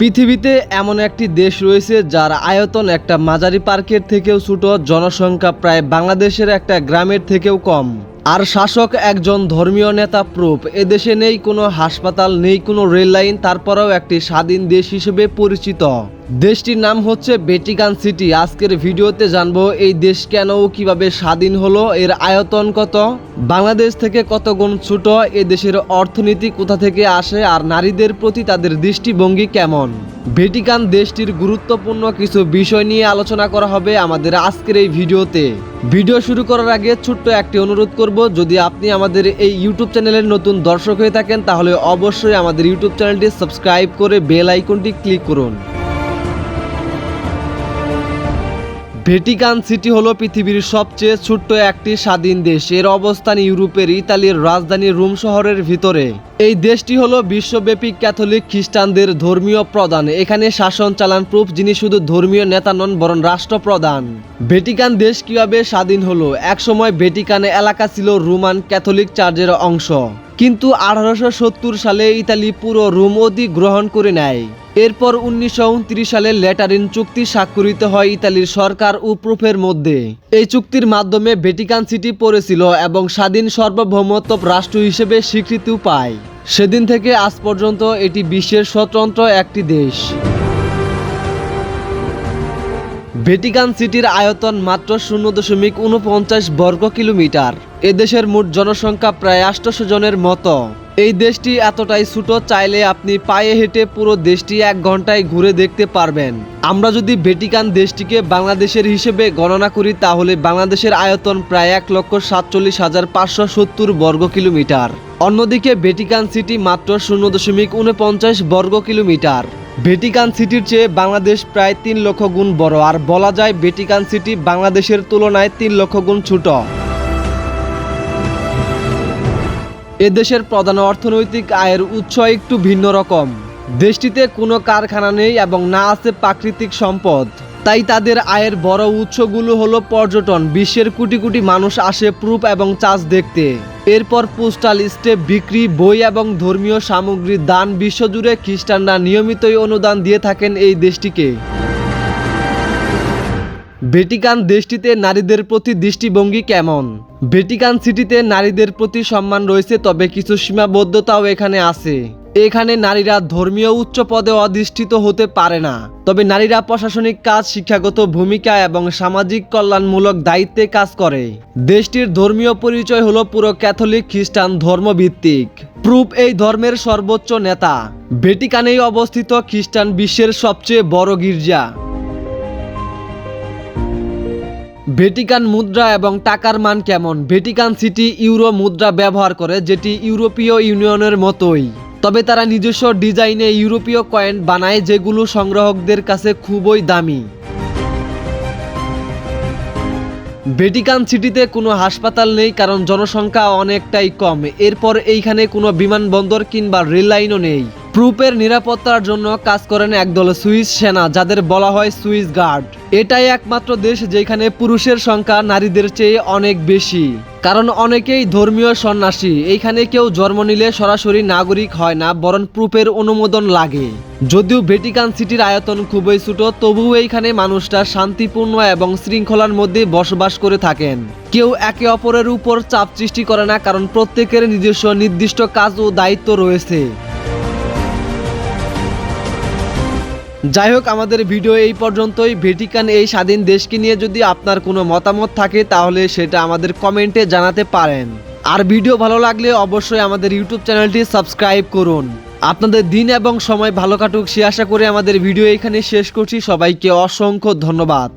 পৃথিবীতে এমন একটি দেশ রয়েছে যার আয়তন একটা মাঝারি পার্কের থেকেও ছোট, জনসংখ্যা প্রায় বাংলাদেশের একটা গ্রামের থেকেও কম। আর শাসক একজন ধর্মীয় নেতা প্রুফ, এদেশে নেই কোনো হাসপাতাল, নেই কোনো রেল লাইন তারপরেও একটি স্বাধীন দেশ হিসেবে পরিচিত। দেশটির নাম হচ্ছে বেটিকান সিটি। আজকের ভিডিওতে জানব এই দেশ কেন কীভাবে স্বাধীন হলো, এর আয়তন কত, বাংলাদেশ থেকে কত গুণ ছোট, এ দেশের অর্থনীতি কোথা থেকে আসে, আর নারীদের প্রতি তাদের দৃষ্টিভঙ্গি কেমন? ভেটিকান দেশটির গুরুত্বপূর্ণ কিছু বিষয় নিয়ে আলোচনা করা হবে আমাদের আজকের এই ভিডিওতে। ভিডিও শুরু করার আগে ছোট্ট একটি অনুরোধ করব, যদি আপনি আমাদের এই ইউটিউব চ্যানেলের নতুন দর্শক হয়ে থাকেন, তাহলে অবশ্যই আমাদের ইউটিউব চ্যানেলটি সাবস্ক্রাইব করে বেল আইকনটি ক্লিক করুন। ভেটিকান সিটি হলো পৃথিবীর সবচেয়ে ছোট্ট একটি স্বাধীন দেশ। এর অবস্থান ইউরোপের ইতালির রাজধানী রোম শহরের ভিতরে। এই দেশটি হলো বিশ্বব্যাপী ক্যাথলিক খ্রিস্টানদের ধর্মীয় প্রধান। এখানে শাসন চালান প্রুফ যিনি শুধু ধর্মীয় নেতা নন, বরং রাষ্ট্রপ্রধান। ভেটিকান দেশ কীভাবে স্বাধীন হলো? একসময় ভেটিকান এলাকা ছিল রোমান ক্যাথলিক চার্চের অংশ। কিন্তু আঠারোশো সত্তর সালে ইতালি পুরো রোম অধিগ্রহণ করে নেয়। এরপর উনিশশো উনত্রিশ সালে ল্যাটারিন চুক্তি স্বাক্ষরিত হয় ইতালির সরকার ও প্রুফের মধ্যে। এই চুক্তির মাধ্যমে ভেটিকান সিটি পড়েছিল এবং স্বাধীন সার্বভৌমত্ব রাষ্ট্র হিসেবে স্বীকৃতিও পায়। সেদিন থেকে আজ পর্যন্ত এটি বিশ্বের স্বতন্ত্র একটি দেশ। ভেটিকান সিটির আয়তন মাত্র শূন্য দশমিক উনপঞ্চাশ বর্গ কিলোমিটার। এদেশের মোট জনসংখ্যা প্রায় আটশো জনের মতো। এই দেশটি এতটাই ছোট, চাইলে আপনি পায়ে হেঁটে পুরো দেশটি এক ঘন্টায় ঘুরে দেখতে পারবেন। আমরা যদি ভেটিকান দেশটিকে বাংলাদেশের হিসেবে গণনা করি, তাহলে বাংলাদেশের আয়তন প্রায় এক লক্ষ সাতচল্লিশ হাজার পাঁচশো সত্তর বর্গ কিলোমিটার। অন্যদিকে ভেটিকান সিটি মাত্র শূন্য দশমিক উনপঞ্চাশ বর্গ কিলোমিটার। ভেটিকান সিটির চেয়ে বাংলাদেশ প্রায় তিন লক্ষ গুণ বড়। আর বলা যায় ভেটিকান সিটি বাংলাদেশের তুলনায় তিন লক্ষ গুণ ছোট। এদেশের প্রধান অর্থনৈতিক আয়ের উৎস একটু ভিন্ন রকম। দেশটিতে কোনো কারখানা নেই এবং না আছে প্রাকৃতিক সম্পদ। তাই তাদের আয়ের বড় উৎসগুলো হলো পর্যটন, বিশ্বের কোটি কোটি মানুষ আসে প্রুফ এবং চাষ দেখতে। এরপর পোস্টাল স্টেপ বিক্রি, বই এবং ধর্মীয় সামগ্রী, দান, বিশ্বজুড়ে খ্রিস্টানরা নিয়মিতই অনুদান দিয়ে থাকেন এই দেশটিকে। ভেটিকান দেশটিতে নারীদের প্রতি দৃষ্টিভঙ্গি কেমন? ভেটিকান সিটিতে নারীদের প্রতি সম্মান রয়েছে, তবে কিছু সীমাবদ্ধতাও এখানে আছে। এখানে নারীরা ধর্মীয় উচ্চ পদে অধিষ্ঠিত হতে পারে না। তবে নারীরা প্রশাসনিক কাজ, শিক্ষাগত ভূমিকা এবং সামাজিক কল্যাণমূলক দায়িত্বে কাজ করে। দেশটির ধর্মীয় পরিচয় হলো পুরো ক্যাথলিক খ্রিস্টান ধর্মভিত্তিক। প্রুফ এই ধর্মের সর্বোচ্চ নেতা। ভেটিকানেই অবস্থিত খ্রিস্টান বিশ্বের সবচেয়ে বড় গির্জা। ভেটিকান মুদ্রা এবং টাকার মান কেমন? ভেটিকান সিটি ইউরো মুদ্রা ব্যবহার করে, যেটি ইউরোপীয় ইউনিয়নের মতোই। তবে তারা নিজস্ব ডিজাইনে ইউরোপীয় কয়েন বানায়, যেগুলো সংগ্রাহকদের কাছে খুবই দামি। ভেটিকান সিটিতে কোনো হাসপাতাল নেই, কারণ জনসংখ্যা অনেকটাই কম। এরপর এইখানে কোনো বিমানবন্দর কিংবা রেল লাইনও নেই। প্রুপের নিরাপত্তার জন্য কাজ করেন একদল সুইস সেনা, যাদের বলা হয় সুইস গার্ড। এটাই একমাত্র দেশ যেখানে পুরুষের সংখ্যা নারীদের চেয়ে অনেক বেশি। কারণ অনেকেই ধর্মীয় সন্ন্যাসী, এইখানে কেউ জন্ম নিলে সরাসরি নাগরিক হয় না, বরং প্রুপের অনুমোদন লাগে। যদিও ভেটিকান সিটির আয়তন খুবই ছোট, তবুও এইখানে মানুষরা শান্তিপূর্ণ এবং শৃঙ্খলার মধ্যে বসবাস করে থাকেন। কেউ একে অপরের উপর চাপ সৃষ্টি করে না, কারণ প্রত্যেকের নিজস্ব নির্দিষ্ট কাজ ও দায়িত্ব রয়েছে। যাই হোক, আমাদের ভিডিও এই পর্যন্তই। ভেটিকান এই স্বাধীন দেশকে নিয়ে যদি আপনার কোনো মতামত থাকে, তাহলে সেটা আমাদের কমেন্টে জানাতে পারেন। আর ভিডিও ভালো লাগলে অবশ্যই আমাদের ইউটিউব চ্যানেলটি সাবস্ক্রাইব করুন। আপনাদের দিন এবং সময় ভালো কাটুক, সে আশা করে আমাদের ভিডিও এখানে শেষ করছি। সবাইকে অসংখ্য ধন্যবাদ।